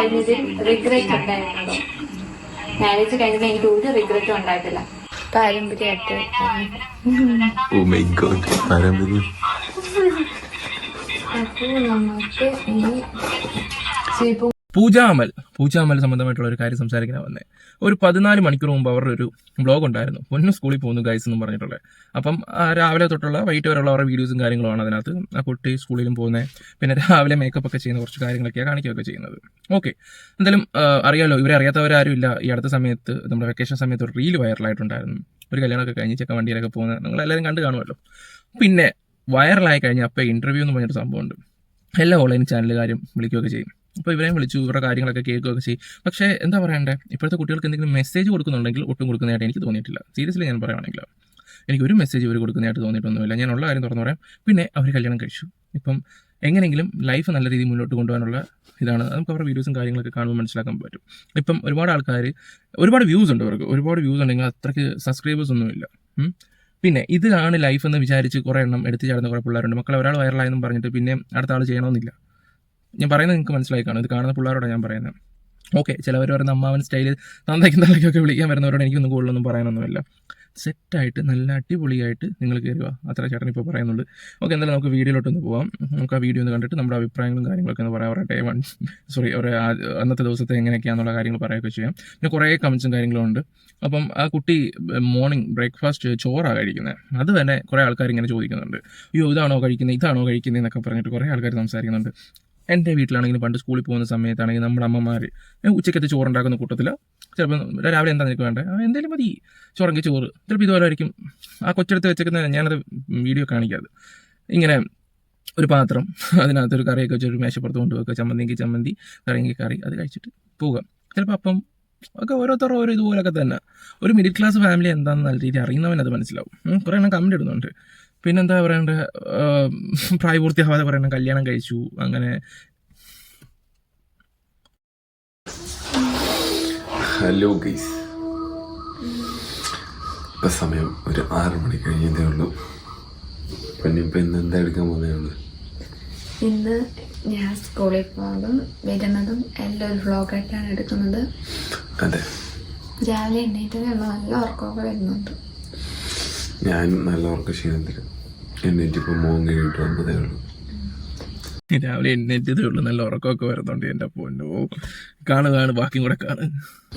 കഴിഞ്ഞതിൽ റിഗ്രറ്റ് ഉണ്ടായിട്ടുണ്ടോ മാരേജ് കഴിഞ്ഞതിൽ എനിക്ക് ഒരു റിഗ്രറ്റും ഉണ്ടായിട്ടില്ല. പാരമ്പര്യമായിട്ട്. ഓ മൈ ഗോഡ് പാരമ്പര്യം. അപ്പോൾ നമുക്ക് ഇനി ശില്പം പൂജാമൽ. പൂജാമൽ സംബന്ധമായിട്ടുള്ള ഒരു കാര്യം സംസാരിക്കാൻ വന്നേ. ഒരു പതിനാല് മണിക്കൂർ മുമ്പ് അവരുടെ ഒരു ബ്ലോഗ് ഉണ്ടായിരുന്നു. പൊന്നു സ്കൂളിൽ പോകുന്നു ഗൈസ് എന്ന് പറഞ്ഞിട്ടുള്ളത് അപ്പം രാവിലെ തൊട്ടുള്ള വൈകിട്ട് വരെയുള്ള അവരുടെ വീഡിയോസും കാര്യങ്ങളുമാണ് അതിനകത്ത്. ആ കുട്ടി സ്കൂളിലും പോകുന്നത് പിന്നെ രാവിലെ മേക്കപ്പ് ഒക്കെ ചെയ്യുന്ന കുറച്ച് കാര്യങ്ങളൊക്കെയാണ് കാണിക്കുകയൊക്കെ ചെയ്യുന്നത്. ഓക്കെ എന്തായാലും അറിയാലോ ഇവരെ അറിയാത്തവരാരും ഇല്ല. ഈ അടുത്ത സമയത്ത് നമ്മുടെ വെക്കേഷൻ സമയത്ത് ഒരു റീൽ വൈറലായിട്ടുണ്ടായിരുന്നു ഒരു കല്യാണമൊക്കെ കഴിഞ്ഞ് ചെക്ക വണ്ടിയിലൊക്കെ പോകുന്നത് നിങ്ങൾ എല്ലാവരും കണ്ടു കാണുമല്ലോ. പിന്നെ വൈറലായി കഴിഞ്ഞാൽ അപ്പോൾ ഇന്റർവ്യൂ എന്ന് പറഞ്ഞൊരു സംഭവമുണ്ട്. എല്ലാ ഓൺലൈൻ ചാനലുകാരും വിളിക്കുകയൊക്കെ ചെയ്യും. അപ്പോൾ ഇവരെയും വിളിച്ചു ഇവരുടെ കാര്യങ്ങളൊക്കെ കേൾക്കുകയൊക്കെ ചെയ്യും. പക്ഷേ എന്താ പറയണ്ടേ? ഇപ്പോഴത്തെ കുട്ടികൾക്ക് എന്തെങ്കിലും മെസ്സേജ് കൊടുക്കുന്നുണ്ടെങ്കിൽ ഒട്ടും കൊടുക്കുന്നതായിട്ട് എനിക്ക് തോന്നിയിട്ടില്ല. സീരിയസ്ലി ഞാൻ പറയുകയാണെങ്കിൽ എനിക്ക് ഒരു മെസ്സേജ് ഇവർ കൊടുക്കുന്നതായിട്ട് തോന്നിയിട്ടൊന്നുമില്ല. ഞാൻ ഉള്ള കാര്യം തുറന്നു പറയാം. പിന്നെ അവർ കല്യാണം കഴിച്ചു. ഇപ്പം എങ്ങനെയെങ്കിലും ലൈഫ് നല്ല രീതിയിൽ മുന്നോട്ട് കൊണ്ടുപോകാനുള്ള ഇതാണ്. നമുക്ക് അവരുടെ വീഡിയോസും കാര്യങ്ങളൊക്കെ കാണുമ്പോൾ മനസ്സിലാക്കാൻ പറ്റും. ഇപ്പം ഒരുപാട് ആൾക്കാർ ഒരുപാട് വ്യൂസ് ഉണ്ട് അവർക്ക് ഒരുപാട് വ്യൂസ് ഉണ്ടെങ്കിൽ അത്രയ്ക്ക് സബ്സ്ക്രൈബേഴ്സ് ഒന്നുമില്ല പിന്നെ ഇതാണ് ലൈഫ് എന്ന് വിചാരിച്ച് കുറേ എണ്ണം എടുത്തു ചാടുന്ന കുറേ പിള്ളേരുണ്ട്. മക്കളെ ഒരാൾ വൈറലായെന്നും പറഞ്ഞിട്ട് പിന്നെ അടുത്ത ആൾ ചെയ്യണമെന്നില്ല. ഞാൻ പറയുന്നത് നിങ്ങൾക്ക് മനസ്സിലായി കാണും. ഇത് കാണുന്ന പിള്ളേരോടാണ് ഞാൻ പറയുന്നത്. ഓക്കെ ചിലവർ പറയുന്ന അമ്മാവൻ സ്റ്റൈലിൽ നന്ദയ്ക്കും തലയ്ക്കൊക്കെ വിളിക്കാൻ വരുന്നവരോട് എനിക്കൊന്നും കൂടുതലൊന്നും പറയാനൊന്നുമില്ല. സെറ്റായിട്ട് നല്ല അടിപൊളിയായിട്ട് നിങ്ങൾ കയറുക അത്ര ചേട്ടൻ ഇപ്പോൾ പറയുന്നുണ്ട്. ഓക്കെ എന്തായാലും നമുക്ക് വീഡിയോയിലോട്ടൊന്ന് പോവാം. നമുക്ക് ആ വീഡിയോ ഒന്ന് കണ്ടിട്ട് നമ്മുടെ അഭിപ്രായങ്ങളും കാര്യങ്ങളൊക്കെ ഒന്ന് പറയാം. പറയട്ടെ വൺ സോറി ഒരു അന്നത്തെ ദിവസത്തെ എങ്ങനെയൊക്കെയാണെന്നുള്ള കാര്യങ്ങൾ പറയുകയൊക്കെ ചെയ്യാം. പിന്നെ കുറേ കമൻസും കാര്യങ്ങളും ഉണ്ട്. അപ്പം ആ കുട്ടി മോർണിംഗ് ബ്രേക്ക്ഫാസ്റ്റ് ചോറാണ് കഴിക്കുന്നത് അത് തന്നെ കുറേ ആൾക്കാർ ഇങ്ങനെ ചോദിക്കുന്നുണ്ട്. അയ്യോ ഇതാണോ കഴിക്കുന്നത് ഇതാണോ കഴിക്കുന്നത് എന്നൊക്കെ പറഞ്ഞിട്ട് കുറേ ആൾക്കാർ സംസാരിക്കുന്നുണ്ട്. എന്റെ വീട്ടിലാണെങ്കിലും പണ്ട് സ്കൂളിൽ പോകുന്ന സമയത്താണെങ്കിൽ നമ്മുടെ അമ്മമാർ ഉച്ചക്കത്തെ ചോറുണ്ടാക്കുന്ന കൂട്ടത്തിൽ ചിലപ്പോൾ രാവിലെ എന്താ നിനക്ക് വേണ്ടത് എന്തെങ്കിലും മതി. ചോറെങ്കിൽ ചോറ്. ചിലപ്പോൾ ഇതുപോലെ ആയിരിക്കും. ആ കൊച്ചെടുത്ത് വെച്ചേക്കുന്ന ഞാനത് വീഡിയോ കാണിക്കാതെ. ഇങ്ങനെ ഒരു പാത്രം അതിനകത്തൊരു കറിയൊക്കെ വെച്ച് ഒരു മേശപ്പുറത്ത് കൊണ്ടുവെക്കുക. ചമ്മന്തിക്ക് ചമ്മന്തി കറിയെങ്കിൽ കറി അത് കഴിച്ചിട്ട് പോവുക ചിലപ്പോൾ അപ്പം ഒക്കെ ഓരോരുത്തർ ഓരോ ഇതുപോലൊക്കെ തന്നെ. ഒരു മിഡിൽ ക്ലാസ് ഫാമിലി എന്താണെന്ന് നല്ല രീതിയിൽ അറിയുന്നവൻ അത് മനസ്സിലാവും കുറേ എണ്ണം കമന്റ് ഇടുന്നുണ്ട്. പിന്നെന്താ പറയണ്ട? പ്രായപൂർത്തിയാവാതെ പറയണ കല്യാണം കഴിച്ചു അങ്ങനെ. ഹലോ ഗൈസ് ഇപ്പം സമയം ഒരു ആറ് മണി കഴിഞ്ഞതേ ഉള്ളൂ. പിന്നെ ഇപ്പം ഇന്ന് എന്താ എടുക്കാൻ പോകുന്നതാണ് ഇന്ന് ഞാൻ സ്കൂളിൽ പോകും വരുന്നതും എല്ലാം ഒരു വ്ളോഗായിട്ടാണ് എടുക്കുന്നത്. അതെ. രാവിലെ എണ്ണീറ്റ് നല്ല ഉറക്കമൊക്കെ വരുന്നുണ്ട്. ഞാൻ നല്ല ഉറക്ക ക്ഷീണത്തിൽ എന്നിട്ടിപ്പോൾ മോൻ കഴിഞ്ഞിട്ട് വന്നതേ ഉള്ളൂ. രാവിലെ എണ്ണേറ്റതേ ഉള്ളൂ. നല്ല ഉറക്കമൊക്കെ വരുന്നുണ്ട് എന്റെ പൊന്നോ. കാണു കാണു ബാക്കിയും കൂടെ കാണു.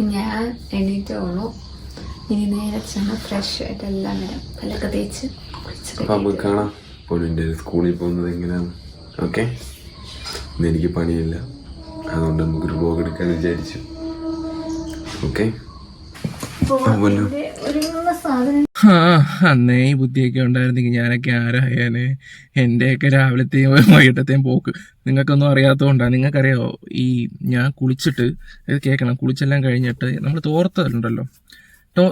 ഞാൻ എണീറ്റേ ഉള്ളൂ. ഇനി നേരെ ചെന്ന് ഫ്രഷ് ആയിട്ട് എല്ലാം വരാം. പല്ലൊക്കെ തേച്ച് നമുക്ക് കാണാം. പൊന്നിന്റെ സ്കൂളിൽ പോകുന്നത് എങ്ങനെയാണ്? ഓക്കെ. ഇന്ന് എനിക്ക് പണിയില്ല. അതുകൊണ്ട് നമുക്കൊരു വ്ലോഗ് എടുക്കാൻ വിചാരിച്ചു. ഓക്കെ. പൊന്നു. അന്നേ ഈ ബുദ്ധിയൊക്കെ ഉണ്ടായിരുന്നെങ്കിൽ ഞാനൊക്കെ ആരായാനെ? എന്റെയൊക്കെ രാവിലത്തെയും വൈകിട്ടത്തെയും പോക്ക്. നിങ്ങൾക്കൊന്നും അറിയാത്തതുകൊണ്ടാണ് നിങ്ങൾക്കറിയാമോ ഈ ഞാൻ കുളിച്ചിട്ട് ഇത് കേൾക്കണം കുളിച്ചെല്ലാം കഴിഞ്ഞിട്ട് നമ്മൾ തോർത്തുണ്ടല്ലോ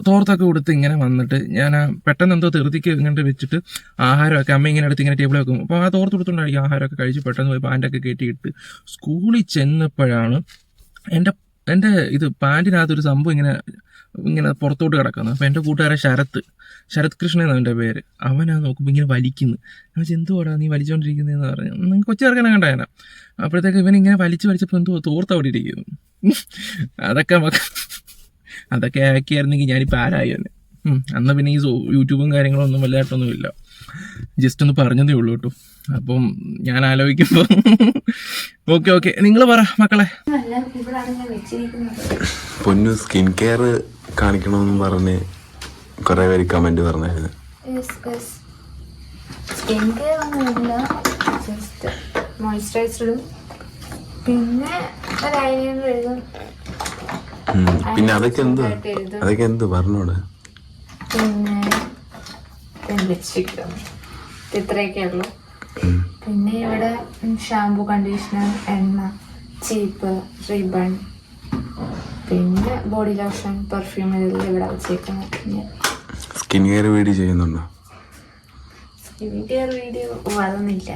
തോർത്തൊക്കെ കൊടുത്ത് ഇങ്ങനെ വന്നിട്ട് ഞാൻ പെട്ടെന്ന് എന്തോ തെറുതിക്ക് ഇങ്ങോട്ട് വെച്ചിട്ട് ആഹാരമൊക്കെ അമ്മ ഇങ്ങനെ അടുത്ത് ഇങ്ങനെ ടേബിൾ വെക്കും. അപ്പോൾ ആ തോർത്ത് കൊടുത്തുകൊണ്ടായിരിക്കും ആഹാരമൊക്കെ കഴിച്ച് പെട്ടെന്ന് പോയി പാന്റൊക്കെ കയറ്റിയിട്ട് സ്കൂളിൽ ചെന്നപ്പോഴാണ് എന്റെ എന്റെ ഇത് പാന്റിനകത്തൊരു സംഭവം ഇങ്ങനെ ഇങ്ങനെ പുറത്തോട്ട് കിടക്കുന്നത് അപ്പോൾ എന്റെ കൂട്ടുകാരൻ ശരത്ത് ശരത് കൃഷ്ണൻ എന്നാണ് എന്റെ പേര്. അവനാ നോക്കുമ്പോൾ ഇങ്ങനെ വലിക്കുന്നു. ഞാൻ എന്തുവാടാ നീ വലിച്ചുകൊണ്ടിരിക്കുന്നതെന്ന് പറഞ്ഞു. നിങ്ങൾക്ക് കൊച്ചു ചെറുക്കനെ കണ്ടായന അപ്പോഴത്തേക്ക് ഇവൻ ഇങ്ങനെ വലിച്ചു വലിച്ചപ്പോൾ എന്തോ തോർത്ത് അവിടെ ഇരിക്കുന്നു. അതൊക്കെ അതൊക്കെ ആക്കിയായിരുന്നെങ്കിൽ ഞാനിപ്പോൾ ആരായി തന്നെ അന്ന് പിന്നെ ഈ യൂട്യൂബും കാര്യങ്ങളും ഒന്നും വലുതായിട്ടൊന്നും ഇല്ല ജസ്റ്റ് ഒന്ന് പറഞ്ഞതേ ഉള്ളൂ കേട്ടോ. അപ്പം ഞാൻ ആലോചിക്കുമ്പോൾ ഓക്കെ ഓക്കെ. നിങ്ങൾ പറ മക്കളെ. പൊന്നു സ്കിൻ കെയർ കാണിക്കണമെന്ന് പറഞ്ഞ് കുറേ പേര് കമന്റ് പറഞ്ഞായിരുന്നു. സ്കിൻ കെയർ ഒന്നുമില്ല ജസ്റ്റ് മോയ്സ്ചറൈസറും പിന്നെ ഒരു ഐലൈനർ എഴുതും പിന്നെ അതൊക്കെ എന്ത്? അതൊക്കെ എന്ത്? പറഞ്ഞോട് പിന്നെ ഇത്രയൊക്കെ ഉള്ളു. പിന്നെ ഇവിടെ ഷാമ്പു കണ്ടീഷണർ എണ്ണ ചീപ്പ് റിബൺ പിന്നെ ബോഡി ലോഷൻ പെർഫ്യൂം ഇതെല്ലാം ഇവിടെ വെച്ചേക്കുന്നത് പിന്നെ സ്കിൻ കെയർ വീഡിയോ ചെയ്യുന്നുണ്ടോ? സ്കിൻ കെയർ വീഡിയോ അതൊന്നുമില്ല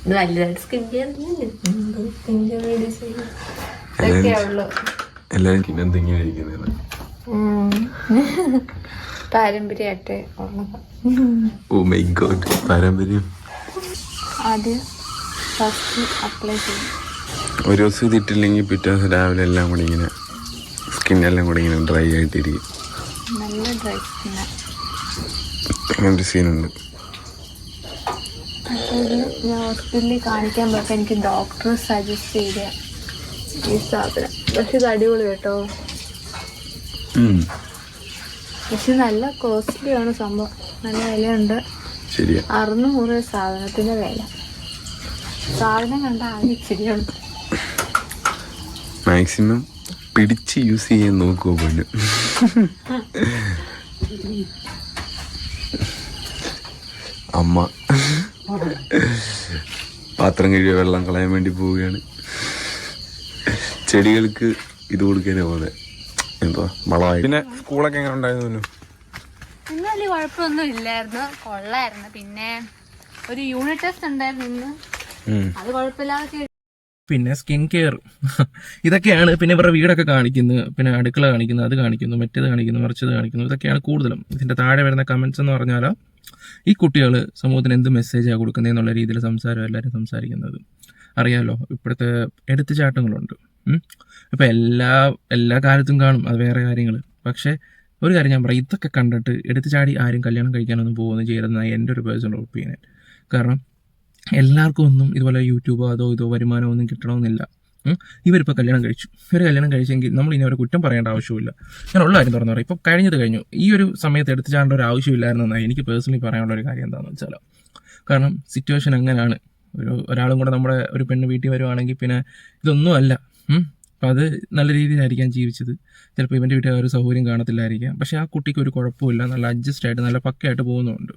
ഇത് വലുതായിട്ട് skin care skin care video ഉള്ളു. എല്ലാവരും പാരമ്പര്യമായിട്ട് ഓ മൈ ഗോഡ് പാരമ്പര്യം. ആദ്യം ഫസ്റ്റ് അപ്ലൈ ചെയ്യും ഒരു ദിവസം ഇതിട്ടില്ലെങ്കിൽ പിറ്റേ ദിവസം രാവിലെ എല്ലാം കൂടി ഇങ്ങനെ സ്കിന്നെല്ലാം കൂടി ഇങ്ങനെ ഡ്രൈ ആയിട്ടിരിക്കും. നല്ല ഡ്രൈ സ്കിന്നാണ് അങ്ങനൊരു സീനുണ്ട് ഞാൻ ഹോസ്പിറ്റലിൽ കാണിക്കാൻ പോയപ്പോൾ എനിക്ക് ഡോക്ടർ സജസ്റ്റ് ചെയ്ത ഈ സാധനം. പക്ഷെ ഇത് അടിപൊളി കേട്ടോ. ഉം. പക്ഷെ നല്ല കോസ്റ്റ്ലി ആണ് സംഭവം. നല്ല വിലയുണ്ട്. ശരിയാ. അറുന്നൂറ് സാധനത്തിന്റെ വില. സാധനം കണ്ട ആകെ ഇച്ചിരിയുണ്ട് മാക്സിമം പിടിച്ച് യൂസ് ചെയ്യാൻ നോക്കുമോ പോലും അമ്മ. പാത്രം കഴുകിയ വെള്ളം കളയാൻ വേണ്ടി പോവുകയാണ്. ചെടികൾക്ക് ഇത് കൊടുക്കാനേ പോലെ എന്തോ വളമായി. പിന്നെ സ്കൂളൊക്കെ എങ്ങനെ ഉണ്ടായിരുന്നു ഇന്ന് വലിയ കുഴപ്പമൊന്നും ഇല്ലായിരുന്നു. കൊള്ളായിരുന്നു. പിന്നെ ഒരു യൂണിറ്റ് ടെസ്റ്റ് ഉണ്ടായിരുന്നു ഇന്ന്. അത് കുഴപ്പമില്ലാതെ പിന്നെ സ്കിൻ കെയർ ഇതൊക്കെയാണ് പിന്നെ ഇവരുടെ വീടൊക്കെ കാണിക്കുന്നത് പിന്നെ അടുക്കള കാണിക്കുന്നു അത് കാണിക്കുന്നു മറ്റേത് കാണിക്കുന്നു മറിച്ചത് കാണിക്കുന്നു. ഇതൊക്കെയാണ് കൂടുതലും. ഇതിന്റെ താഴെ വരുന്ന കമൻസ് എന്ന് പറഞ്ഞാൽ ഈ കുട്ടികൾ സമൂഹത്തിന് എന്ത് മെസ്സേജാണ് കൊടുക്കുന്നത് എന്നുള്ള രീതിയിൽ സംസാരം എല്ലാവരും സംസാരിക്കുന്നത്. അറിയാമല്ലോ ഇപ്പോഴത്തെ എടുത്തുചാട്ടങ്ങളുണ്ട് ചാട്ടങ്ങളുണ്ട്. ഇപ്പൊ എല്ലാ എല്ലാ കാലത്തും കാണും അത് വേറെ കാര്യങ്ങൾ പക്ഷേ ഒരു കാര്യം ഞാൻ പറയാം ഇതൊക്കെ കണ്ടിട്ട് എടുത്തു ചാടി ആരും കല്യാണം കഴിക്കാനൊന്നും പോകുന്നു ചെയ്യരുതെന്നാണ് എന്റെ ഒരു പേഴ്സണൽ ഒപ്പീനിയൻ കാരണം എല്ലാവർക്കും ഒന്നും ഇതുപോലെ യൂട്യൂബോ അതോ ഇതോ വരുമാനമോ ഒന്നും കിട്ടണമെന്നില്ല. ഇവരിപ്പോൾ കല്യാണം കഴിച്ചു. ഇവർ കല്യാണം കഴിച്ചെങ്കിൽ നമ്മൾ ഇനി അവരെ കുറ്റം പറയേണ്ട ആവശ്യമില്ല. ഞാൻ ഉള്ള കാര്യം തുറന്നു പറയാം. ഇപ്പോൾ കഴിഞ്ഞത് കഴിഞ്ഞു. ഈ ഒരു സമയത്ത് എടുത്തു ചാടേണ്ട ഒരു ആവശ്യമില്ലായിരുന്നെന്നാണ് എനിക്ക് പേഴ്സണലി പറയാനുള്ള ഒരു കാര്യം എന്താണെന്ന് വെച്ചാൽ. കാരണം സിറ്റുവേഷൻ അങ്ങനെയാണ്. ഒരു ഒരാളും കൂടെ നമ്മുടെ ഒരു പെണ്ണ് വീട്ടിൽ വരുവാണെങ്കിൽ പിന്നെ ഇതൊന്നും അല്ല. അപ്പം അത് നല്ല രീതിയിലായിരിക്കാം ജീവിച്ചത്. ചിലപ്പോൾ ഇവന്റെ വീട്ടിൽ ഒരു സൗകര്യം കാണത്തില്ലായിരിക്കാം. പക്ഷേ ആ കുട്ടിക്ക് ഒരു കുഴപ്പമില്ല. നല്ല അഡ്ജസ്റ്റ് ആയിട്ട് നല്ല പക്കയായിട്ട് പോകുന്നുണ്ട്.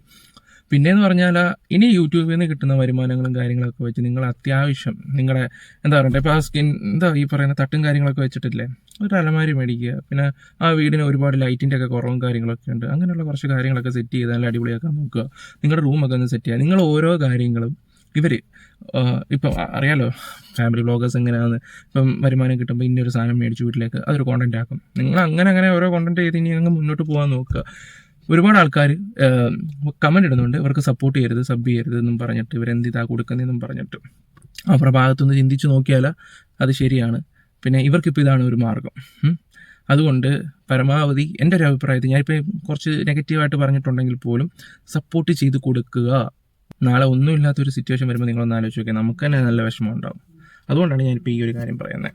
പിന്നെയെന്ന് പറഞ്ഞാൽ ഇനി യൂട്യൂബിൽ നിന്ന് കിട്ടുന്ന വരുമാനങ്ങളും കാര്യങ്ങളൊക്കെ വെച്ച് നിങ്ങൾ അത്യാവശ്യം നിങ്ങളുടെ എന്താ പറയുക ഇപ്പോൾ ആ സ്കിൻ എന്താ ഈ പറയുന്ന തട്ടും കാര്യങ്ങളൊക്കെ വെച്ചിട്ടില്ലേ? ഒരു അലമാരി മേടിക്കുക. പിന്നെ ആ വീടിന് ഒരുപാട് ലൈറ്റിന്റെ ഒക്കെ കുറവും കാര്യങ്ങളൊക്കെ ഉണ്ട്. അങ്ങനെയുള്ള കുറച്ച് കാര്യങ്ങളൊക്കെ സെറ്റ് ചെയ്ത് നല്ല അടിപൊളിയാക്കാൻ നോക്കുക. നിങ്ങളുടെ റൂമൊക്കെ ഒന്ന് സെറ്റ് ചെയ്യുക. നിങ്ങൾ ഓരോ കാര്യങ്ങളും ഇവർ ഇപ്പം അറിയാലോ ഫാമിലി ബ്ലോഗേഴ്സ് എങ്ങനെയാണ് ഇപ്പം വരുമാനം കിട്ടുമ്പോൾ ഇന്നൊരു സാധനം മേടിച്ച് വീട്ടിലേക്ക് അതൊരു കോണ്ടന്റ് ആക്കും. നിങ്ങൾ അങ്ങനെ അങ്ങനെ ഓരോ കോണ്ടന്റ് ചെയ്ത് ഇനി അങ്ങ് മുന്നോട്ട് പോകാൻ നോക്കുക. ഒരുപാട് ആൾക്കാർ കമന്റ് ഇടുന്നുണ്ട്. ഇവർക്ക് സപ്പോർട്ട് ചെയ്യരുത് സബ് ചെയ്യരുത് എന്നും പറഞ്ഞിട്ട്. ഇവരെന്ത് ഇതാ കൊടുക്കുന്നതെന്നും പറഞ്ഞിട്ട്. അവരുടെ ഭാഗത്തുനിന്ന് ചിന്തിച്ച് നോക്കിയാൽ അത് ശരിയാണ്. പിന്നെ ഇവർക്കിപ്പോൾ ഇതാണ് ഒരു മാർഗം. അതുകൊണ്ട് പരമാവധി എന്റെ ഒരു അഭിപ്രായത്തിൽ ഞാനിപ്പോൾ കുറച്ച് നെഗറ്റീവായിട്ട് പറഞ്ഞിട്ടുണ്ടെങ്കിൽ പോലും സപ്പോർട്ട് ചെയ്ത് കൊടുക്കുക. നാളെ ഒന്നുമില്ലാത്തൊരു സിറ്റുവേഷൻ വരുമ്പോൾ നിങ്ങളൊന്ന് ആലോചിച്ച് നോക്കിയാൽ നമുക്ക് തന്നെ നല്ല വിഷമം ഉണ്ടാവും. അതുകൊണ്ടാണ് ഞാനിപ്പോൾ ഈ ഒരു കാര്യം പറയുന്നത്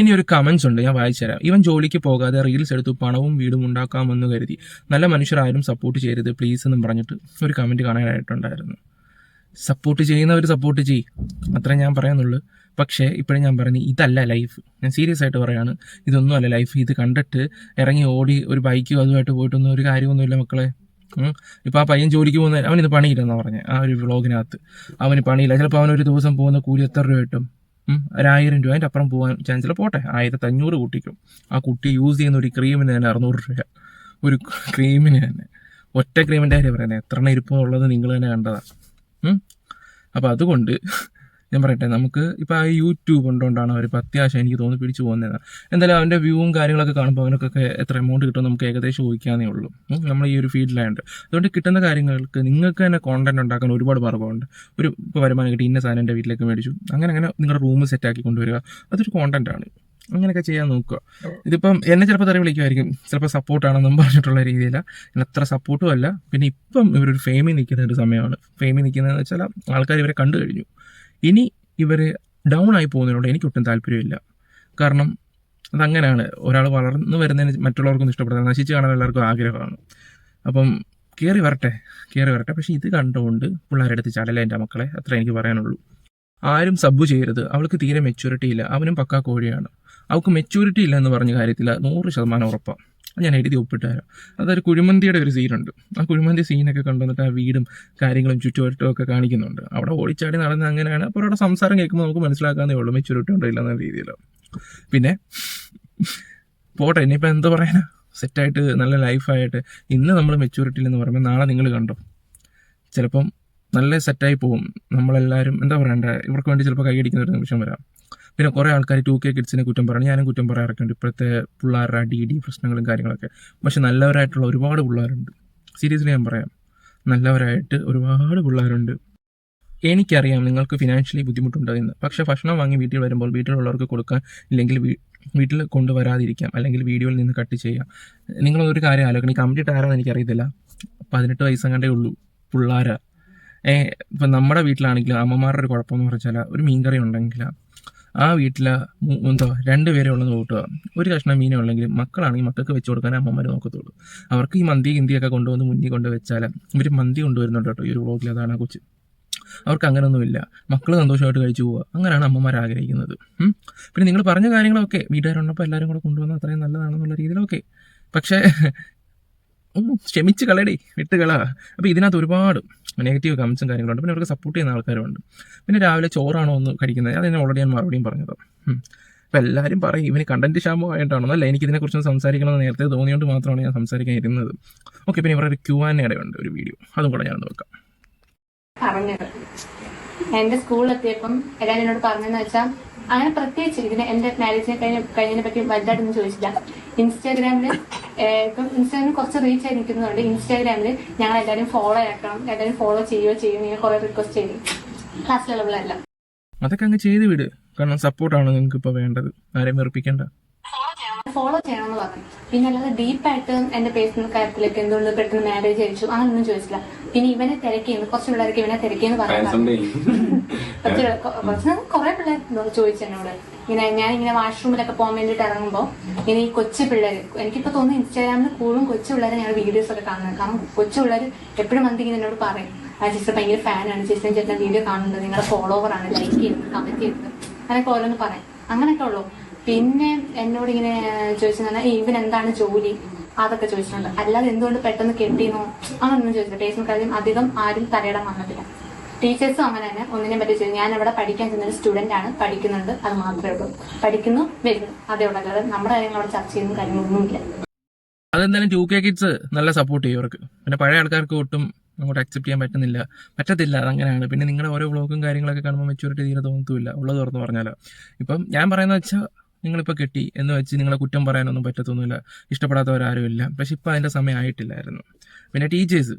ഇനി ഒരു കമന്റ്സ് ഉണ്ട് ഞാൻ വായിച്ചു തരാം ഇവൻ ജോലിക്ക് പോകാതെ റീൽസ് എടുത്തു പണവും വീടും ഉണ്ടാക്കാമെന്ന് കരുതി. നല്ല മനുഷ്യരാരും സപ്പോർട്ട് ചെയ്യരുത് പ്ലീസ് എന്നും പറഞ്ഞിട്ട് ഒരു കമന്റ് കാണാനായിട്ടുണ്ടായിരുന്നു. സപ്പോർട്ട് ചെയ്യുന്നവർ സപ്പോർട്ട് ചെയ് അത്രേ ഞാൻ പറയുന്നുള്ളൂ പക്ഷേ ഇപ്പോഴും ഞാൻ പറഞ്ഞു ഇതല്ല ലൈഫ് ഞാൻ സീരിയസ് ആയിട്ട് പറയാണ് ഇതൊന്നും അല്ല ലൈഫ് ഇത് കണ്ടിട്ട് ഇറങ്ങി ഓടി ഒരു ബൈക്കും അതുമായിട്ട് പോയിട്ടൊന്നും ഒരു കാര്യമൊന്നുമില്ല മക്കളെ. ഇപ്പോൾ ആ പയ്യൻ ജോലിക്ക് പോകുന്ന അവനിത് പണിയില്ലെന്നാണ് പറഞ്ഞത് ആ ഒരു വ്ളോഗിനകത്ത് അവന് പണിയില്ല. ചിലപ്പോൾ അവൻ ഒരു ദിവസം പോകുന്ന കൂലി എത്ര രൂപ കിട്ടും? ഉം, ഒരു രൂപ അതിന്റെ അപ്പുറം പോകാൻ ചാൻസ് പോട്ടെ ആയിരത്തി അഞ്ഞൂറ് കൂട്ടിക്കും. ആ കുട്ടി യൂസ് ചെയ്യുന്ന ഒരു ക്രീമിന് തന്നെ അറുന്നൂറ് രൂപ. ഒരു ക്രീമിന് തന്നെ. ഒറ്റ ക്രീമിന്റെ കാര്യം പറയുന്നത് എത്ര എണ്ണം ഇരിപ്പുള്ളത് നിങ്ങൾ തന്നെ കണ്ടതാണ് അപ്പോൾ അതുകൊണ്ട് ഞാൻ പറയട്ടെ നമുക്ക് ഇപ്പോൾ ആ യൂട്യൂബ് ഉണ്ടോണ്ടാണ് അവർ ഇപ്പോൾ അത്യാവശ്യം എനിക്ക് തോന്നി പിടിച്ചു പോകുന്നത് എന്തായാലും അവന്റെ വ്യൂവും കാര്യങ്ങളൊക്കെ കാണുമ്പോൾ അവനൊക്കെ എത്ര എമൗണ്ട് കിട്ടും നമുക്ക് ഏകദേശം ചോദിക്കാനേ ഉള്ളൂ. നമ്മൾ ഈ ഒരു ഫീൽഡിലായുണ്ട്. അതുകൊണ്ട് കിട്ടുന്ന കാര്യങ്ങൾക്ക് നിങ്ങൾക്ക് തന്നെ കോണ്ടന്റ് ഉണ്ടാക്കാൻ ഒരുപാട് മാർഗമുണ്ട് ഒരു ഇപ്പോൾ വരുമാനം കിട്ടി ഇന്ന സാധനം എന്റെ വീട്ടിലേക്ക് മേടിച്ചു. അങ്ങനെ അങ്ങനെ നിങ്ങളുടെ റൂം സെറ്റാക്കി കൊണ്ടുവരിക. അതൊരു കോണ്ടന്റ് ആണ്. അങ്ങനെയൊക്കെ ചെയ്യാൻ നോക്കുക. ഇതിപ്പം എന്നെ ചിലപ്പോൾ തെറി വിളിക്കുമായിരിക്കും. ചിലപ്പോൾ സപ്പോർട്ടാണെന്നും പറഞ്ഞിട്ടുള്ള രീതിയില. അത്ര സപ്പോർട്ടും അല്ല. പിന്നെ ഇപ്പം ഇവരൊരു ഫെയിമിൽ നിൽക്കുന്ന ഒരു സമയമാണ്. ഫെയിമിൽ നിൽക്കുന്നതെന്ന് വെച്ചാൽ ആൾക്കാർ ഇവരെ കണ്ടു കഴിഞ്ഞു. ഇനി ഇവർ ഡൗൺ ആയി പോകുന്നതിനോട് എനിക്കൊട്ടും താല്പര്യമില്ല. കാരണം അതങ്ങനെയാണ് ഒരാൾ വളർന്നു വരുന്നതിന് മറ്റുള്ളവർക്കൊന്നും ഇഷ്ടപ്പെടുന്നത് നശിച്ച് കാണാൻ എല്ലാവർക്കും ആഗ്രഹമാണ്. അപ്പം കയറി വരട്ടെ കയറി വരട്ടെ. പക്ഷേ ഇത് കണ്ടുകൊണ്ട് പിള്ളേരെടുത്ത് ചടല എന്റെ മക്കളെ? അത്ര എനിക്ക് പറയാനുള്ളൂ. ആരും സബ്ബ് ചെയ്യരുത്. അവൾക്ക് തീരെ മെച്യൂരിറ്റി ഇല്ല. അവനും പക്കാ കോഴിയാണ്. അവൾക്ക് മെച്യൂരിറ്റി ഇല്ല എന്ന് പറഞ്ഞ കാര്യത്തിൽ നൂറ് ശതമാനം ഉറപ്പാണ് ഞാൻ എഴുതി ഒപ്പിട്ട് തരാം. അതൊരു കുഴിമന്തിയുടെ ഒരു സീനുണ്ട് ആ കുഴിമന്തി സീനൊക്കെ കൊണ്ടുവന്നിട്ട് ആ വീടും കാര്യങ്ങളും ചുറ്റുവട്ടവും ഒക്കെ കാണിക്കുന്നുണ്ട്. അവിടെ ഓടിച്ചാടി നടന്ന് അങ്ങനെയാണ്. അപ്പോൾ അവിടെ സംസാരം കേൾക്കുമ്പോൾ നമുക്ക് മനസ്സിലാക്കാമെന്നേ ഉള്ളൂ. മെച്ചുരുട്ടുണ്ടോ ഇല്ലെന്ന രീതിയിലോ പിന്നെ പോട്ടെ ഇനിയിപ്പോൾ എന്താ പറയാനാ? സെറ്റായിട്ട് നല്ല ലൈഫായിട്ട് ഇന്ന് നമ്മൾ മെച്യൂരിറ്റി എന്ന് പറയുമ്പോൾ നാളെ നിങ്ങൾ കണ്ടോ? ചിലപ്പം നല്ല സെറ്റായി പോകും നമ്മളെല്ലാവരും എന്താ പറയണ്ടേ? ഇവർക്ക് വേണ്ടി ചിലപ്പോൾ കൈയടിക്കുന്ന ഒരു നിമിഷം വരാം. പിന്നെ കുറേ ആൾക്കാർ ടു കെ കിഡ്സിനെ കുറ്റം പറയണം. ഞാനും കുറ്റം പറയാറൊക്കെയുണ്ട്. ഇപ്പോഴത്തെ പിള്ളേരുടെ ഡി ഡി പ്രശ്നങ്ങളും കാര്യങ്ങളൊക്കെ. പക്ഷെ നല്ലവരായിട്ടുള്ള ഒരുപാട് പിള്ളേരുണ്ട്. സീരിയസ്ലി ഞാൻ പറയാം. നല്ലവരായിട്ട് ഒരുപാട് പിള്ളേരുണ്ട്. എനിക്കറിയാം നിങ്ങൾക്ക് ഫിനാൻഷ്യലി ബുദ്ധിമുട്ടുണ്ടോ എന്ന് പക്ഷേ ഭക്ഷണം വാങ്ങി വീട്ടിൽ വരുമ്പോൾ വീട്ടിലുള്ളവർക്ക് കൊടുക്കാൻ ഇല്ലെങ്കിൽ വീട്ടിൽ കൊണ്ടുവരാതിരിക്കാം. അല്ലെങ്കിൽ വീഡിയോയിൽ നിന്ന് കട്ട് ചെയ്യാം. നിങ്ങളൊരു കാര്യം ആലോചിക്കണം. ഈ കംപ്ലീറ്റ് ആരാന്ന് എനിക്കറിയത്തില്ല. പതിനെട്ട് വയസ്സങ്ങാണ്ടേ ഉള്ളൂ പിള്ളേരാ. ഏ ഇപ്പം നമ്മുടെ വീട്ടിലാണെങ്കിലും അമ്മമാരുടെ ഒരു കുഴപ്പമെന്ന് പറഞ്ഞാൽ ഒരു മീൻകറി ഉണ്ടെങ്കിൽ ആ വീട്ടിൽ എന്തോ രണ്ട് പേരെ കൂട്ടുക. ഒരു കഷ്ണം മീനേ ഉള്ളെങ്കിൽ മക്കളാണെങ്കിൽ മക്കൾക്ക് വെച്ച് കൊടുക്കാനേ അമ്മമാർ നോക്കത്തുള്ളൂ. അവർക്ക് ഈ മന്തി ഹിന്ദിയൊക്കെ കൊണ്ടുവന്ന് മുന്നിൽ കൊണ്ട് വെച്ചാൽ ഇവർ മന്തി കൊണ്ടുവരുന്നുണ്ട് കേട്ടോ ഈ ഒരു വ്ളോഗിൽ അതാണ് കൊച്ച്. അവർക്ക് അങ്ങനെയൊന്നുമില്ല മക്കൾ സന്തോഷമായിട്ട് കഴിച്ചു പോവുക. അങ്ങനെയാണ് അമ്മമാർ ആഗ്രഹിക്കുന്നത്. പിന്നെ നിങ്ങൾ പറഞ്ഞ കാര്യങ്ങളൊക്കെ വീട്ടുകാരുണ്ടപ്പോൾ എല്ലാവരും കൂടെ കൊണ്ടുവന്നാൽ അത്രയും നല്ലതാണെന്നുള്ള രീതിയിലൊക്കെ. പക്ഷേ ക്ഷമിച്ച് കളയടേ വിട്ട് കള. അപ്പോൾ ഇതിനകത്ത് ഒരുപാട് നെഗറ്റീവ് കമൻസും കാര്യങ്ങളുണ്ട് പിന്നെ അവർക്ക് സപ്പോർട്ട് ചെയ്യുന്ന ആൾക്കാരുണ്ട് പിന്നെ രാവിലെ ചോറാണോ ഒന്ന് കഴിക്കുന്നത്? അതിന് ഓൾറെഡി ഞാൻ മറുപടിയും പറഞ്ഞത്. അപ്പോൾ എല്ലാവരും പറയും ഇവന് കണ്ടന്റ് ക്ഷാമം ആയിട്ടാണോ അല്ല എനിക്ക് ഇതിനെക്കുറിച്ച് സംസാരിക്കണമെന്ന് നേരത്തെ തോന്നിയോണ്ട് മാത്രമാണ് ഞാൻ സംസാരിക്കാൻ ഇരുന്നത് ഓക്കെ പിന്നെ ഇവരുടെ ഒരു ക്യൂ ആൻ ഇടയുണ്ട് ഒരു വീഡിയോ അതും കൂടെ ഞാൻ നോക്കാം പറഞ്ഞത്. എന്റെ സ്കൂളിലെത്തിയപ്പം എല്ലാവരും എന്നോട് പറഞ്ഞെന്ന് വെച്ചാൽ അങ്ങനെ പ്രത്യേകിച്ച് ഇതിന് എന്റെ മാരേജിനെ കഴിഞ്ഞ കഴിഞ്ഞതിനെ പറ്റി വലുതായിട്ടൊന്നും ചോദിച്ചില്ല. ഇൻസ്റ്റാഗ്രാമിൽ ഇപ്പം ഇൻസ്റ്റാഗ്രാമിൽ കുറച്ച് റീച്ച് ആയിരിക്കുന്നതുകൊണ്ട് ഇൻസ്റ്റാഗ്രാമിൽ ഞങ്ങൾ എല്ലാവരും ഫോളോ ആക്കണം. എല്ലാവരും ഫോളോ ചെയ്യുകയോ ചെയ്യും. ഇങ്ങനെ കുറെ റിക്വസ്റ്റ് ചെയ്യും. ക്ലാസ് ലെവലല്ല അതൊക്കെ അങ്ങ് ചെയ്ത് വിട്. കാരണം സപ്പോർട്ടാണ് നിങ്ങൾക്ക് ഇപ്പൊ വേണ്ടത്? ആരെയും വെറുപ്പിക്കേണ്ട. ഫോളോ ചെയ്യണമെന്ന് പറഞ്ഞു. പിന്നെ അല്ലാതെ ഡീപ്പായിട്ട് എന്റെ പേഴ്സണൽ കാര്യത്തിലേക്ക് എന്തുകൊണ്ട് പെട്ടെന്ന് മാരേജ് അയച്ചു അങ്ങനൊന്നും ചോദിച്ചില്ല. പിന്നെ ഇവനെ തിരക്കിയെന്ന് കുറച്ച് പിള്ളേർക്ക് ഇവനെ തിരക്കിയെന്ന് പറഞ്ഞു കുറച്ച് കുറച്ച് കുറെ പിള്ളേർ ചോദിച്ചു എന്നോട്. ഇങ്ങനെ ഞാൻ ഇങ്ങനെ വാഷ്റൂമിലൊക്കെ പോകാൻ വേണ്ടിട്ട് ഇറങ്ങുമ്പോ ഇങ്ങനെ ഈ കൊച്ചു പിള്ളേര് എനിക്കിപ്പോ തോന്നുന്നു ഇൻസ്റ്റാഗ്രാമിൽ കൂടുതലും കൊച്ചു പിള്ളേരെ ഞാൻ വീഡിയോസ് ഒക്കെ കാണുന്നത്. കാരണം കൊച്ചു പിള്ളേര് എപ്പോഴും വന്നിട്ട് ഇങ്ങനെ എന്നോട് പറയും ആ ചേച്ചി ഭയങ്കര ഫാനാണ് ചേച്ചൻ ചേട്ടൻ വീഡിയോ കാണുന്നത് നിങ്ങളുടെ ഫോളോവർ ആണ് ലൈക്ക് ചെയ്യുന്നത് കമന്റ് ചെയ്യുന്നത് അങ്ങനെയൊക്കെ ഓരോന്ന് പറയാം. അങ്ങനെയൊക്കെ ഉള്ളൂ. പിന്നെ എന്നോട് ഇങ്ങനെ ചോദിച്ചാൽ ഇവൻ എന്താണ് ജോലി? അതൊക്കെ ചോദിച്ചിട്ടുണ്ട്. അല്ലാതെ എന്തുകൊണ്ട് പെട്ടെന്ന് കെട്ടിയെന്നോ അങ്ങനൊന്നും ചോദിച്ചില്ല പേഴ്സണൽ കാര്യം അധികം ആരും തലയിടാൻ വന്നിട്ടില്ല. ടീച്ചേഴ്സും അങ്ങനെ തന്നെ ഒന്നിനെ പറ്റി ചെയ്തു ഞാൻ ഇവിടെ പഠിക്കാൻ ചെന്നൊരു സ്റ്റുഡന്റ് ആണ്. പഠിക്കുന്നുണ്ട്. അത് മാത്രമേ ഉള്ളൂ. പഠിക്കുന്നു വരുന്നു. അതേ ഉള്ളൂ. അല്ലാതെ നമ്മുടെ കാര്യങ്ങൾ അവിടെ ചർച്ച ചെയ്യുന്ന കാര്യങ്ങളൊന്നുമില്ല അതെന്തായാലും ടു കെ കിഡ്സ് നല്ല സപ്പോർട്ട് ചെയ്യും അവർക്ക് പിന്നെ പഴയ ആൾക്കാർക്ക് ഒട്ടും അങ്ങോട്ട് അക്സെപ്റ്റ് ചെയ്യാൻ പറ്റുന്നില്ല. പറ്റത്തില്ല. അതങ്ങനെയാണ്. പിന്നെ നിങ്ങളുടെ ഓരോ വ്ളോഗും കാര്യങ്ങളൊക്കെ കാണുമ്പോൾ മെച്ചൂരിറ്റി തീരെ തോന്നത്തുമില്ല. ഉള്ളത് തുറന്ന് പറഞ്ഞാലോ. ഇപ്പം ഞാൻ പറയുന്നത് വെച്ചാൽ നിങ്ങളിപ്പോൾ കെട്ടി എന്ന് വെച്ച് നിങ്ങളെ കുറ്റം പറയാനൊന്നും പറ്റത്തൊന്നുമില്ല. ഇഷ്ടപ്പെടാത്തവരാരും ഇല്ല. പക്ഷെ ഇപ്പം അതിന്റെ സമയം ആയിട്ടില്ലായിരുന്നു. പിന്നെ ടീച്ചേഴ്സ്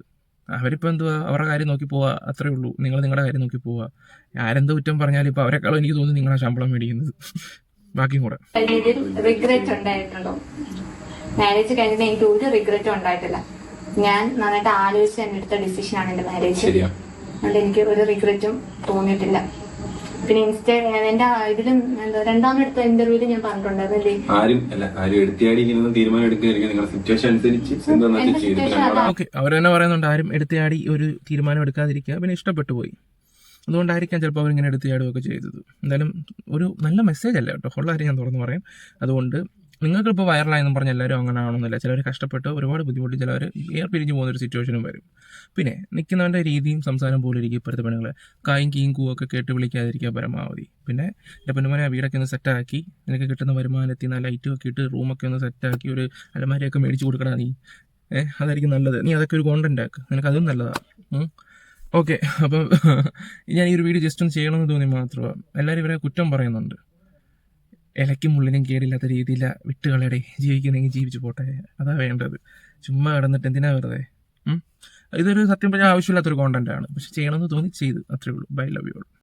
അവരിപ്പോൾ എന്തുവാ? അവരുടെ കാര്യം നോക്കി പോവുക അത്രേ ഉള്ളൂ. നിങ്ങൾ നിങ്ങളുടെ കാര്യം നോക്കി പോവുക ആരെന്ത് കുറ്റം പറഞ്ഞാലും ഇപ്പോൾ അവരെക്കാളും എനിക്ക് തോന്നുന്നു നിങ്ങളാ ശമ്പളം മേടിക്കുന്നത്. ബാക്കിയും കൂടെ. റിഗ്രറ്റ് ഉണ്ടായിട്ടുണ്ടോ? മാരേജ് കഴിഞ്ഞിട്ട് എനിക്ക് ഒരു റിഗ്രറ്റും ഉണ്ടായിട്ടില്ല. ഞാൻ നന്നായിട്ട് ആലോചിച്ച് എടുത്ത ഡിസിഷനാണ് എന്റെ മാരേജ് അതുകൊണ്ട് എനിക്ക് ഒരു റിഗ്രറ്റും തോന്നിയിട്ടില്ല. പിന്നെ ഇൻസ്റ്റ എന്റെ ഇതിലും എന്താ രണ്ടാമെടുത്ത ഇന്റർവ്യൂൽ ഞാൻ പറഞ്ഞിട്ടുണ്ടായിരുന്നു ആരും അല്ല ആരും എടുത്തിയാടി ഇങ്ങനെ തീരുമാനം എടുക്കുകയായിരിക്കും നിങ്ങളുടെ സിറ്റുവേഷൻ അനുസരിച്ച് എന്താണെന്ന് എന്റെ വെച്ചാൽ ചെയ്തു situation ഞങ്ങളുടെ ഓക്കെ അവർ തന്നെ പറയുന്നുണ്ട് ആരും എടുത്തിയാടി ഒരു തീരുമാനം എടുക്കാതിരിക്കുക. പിന്നെ ഇഷ്ടപ്പെട്ടു പോയി. അതുകൊണ്ടായിരിക്കാം ചിലപ്പോൾ അവരിങ്ങനെ എടുത്തിയാടുകയൊക്കെ ചെയ്തത്. എന്തായാലും ഒരു നല്ല മെസ്സേജ് അല്ല കേട്ടോ? ഉള്ള കാര്യം ഞാൻ തുറന്ന് പറയാം. അതുകൊണ്ട് നിങ്ങൾക്കിപ്പോൾ വൈറലായെന്നും പറഞ്ഞ് എല്ലാവരും അങ്ങനെ ആവണമെന്നില്ല ചിലർ കഷ്ടപ്പെട്ട് ഒരുപാട് ബുദ്ധിമുട്ടി ചിലവർ എയർ പിരിഞ്ഞു പോകുന്ന ഒരു സിറ്റുവേഷനും വരും. പിന്നെ നിൽക്കുന്നവന്റെ രീതിയും സംസാരം പോലും ഇരിക്കും ഇപ്പോഴത്തെ പെണ്ണുങ്ങൾ കായും കീയും കൂവും ഒക്കെ കേട്ട് വിളിക്കാതിരിക്കുക പരമാവധി. പിന്നെ എന്റെ പെണ്ണുമനെ വീടൊക്കെ ഒന്ന് സെറ്റാക്കി നിനക്ക് കിട്ടുന്ന വരുമാനത്തിൽ നിന്ന് ലൈറ്റും ഒക്കെ ഇട്ട് റൂമൊക്കെ ഒന്ന് സെറ്റാക്കി ഒരു അലമാരയൊക്കെ മേടിച്ച് കൊടുക്കണ നീ. ഏഹ് അതായിരിക്കും നല്ലത്. നീ അതൊക്കെ ഒരു കോണ്ടന്റ് ആക്ക്. നിനക്ക് അതും നല്ലതാണ് ഓക്കെ. അപ്പം ഞാൻ ഈ ഒരു വീഡിയോ ജസ്റ്റ് ഒന്ന് ചെയ്യണമെന്ന് തോന്നി മാത്രമാണ് എല്ലാവരും ഇവരെ കുറ്റം പറയുന്നുണ്ട്. ഇലയ്ക്കും മുള്ളിനും കേടില്ലാത്ത രീതിയിൽ വിട്ടുകളയുടെ ജീവിക്കുന്നെങ്കിൽ ജീവിച്ചു പോട്ടെ. അതാ വേണ്ടത്. ചുമ്മാ കിടന്നിട്ട് എന്തിനാ വെറുതെ? ഇതൊരു സത്യം പറഞ്ഞാൽ ആവശ്യമില്ലാത്തൊരു കോണ്ടന്റാണ് പക്ഷെ ചെയ്യണമെന്ന് തോന്നി ചെയ്തു. അത്രേ ഉള്ളൂ. Bye love you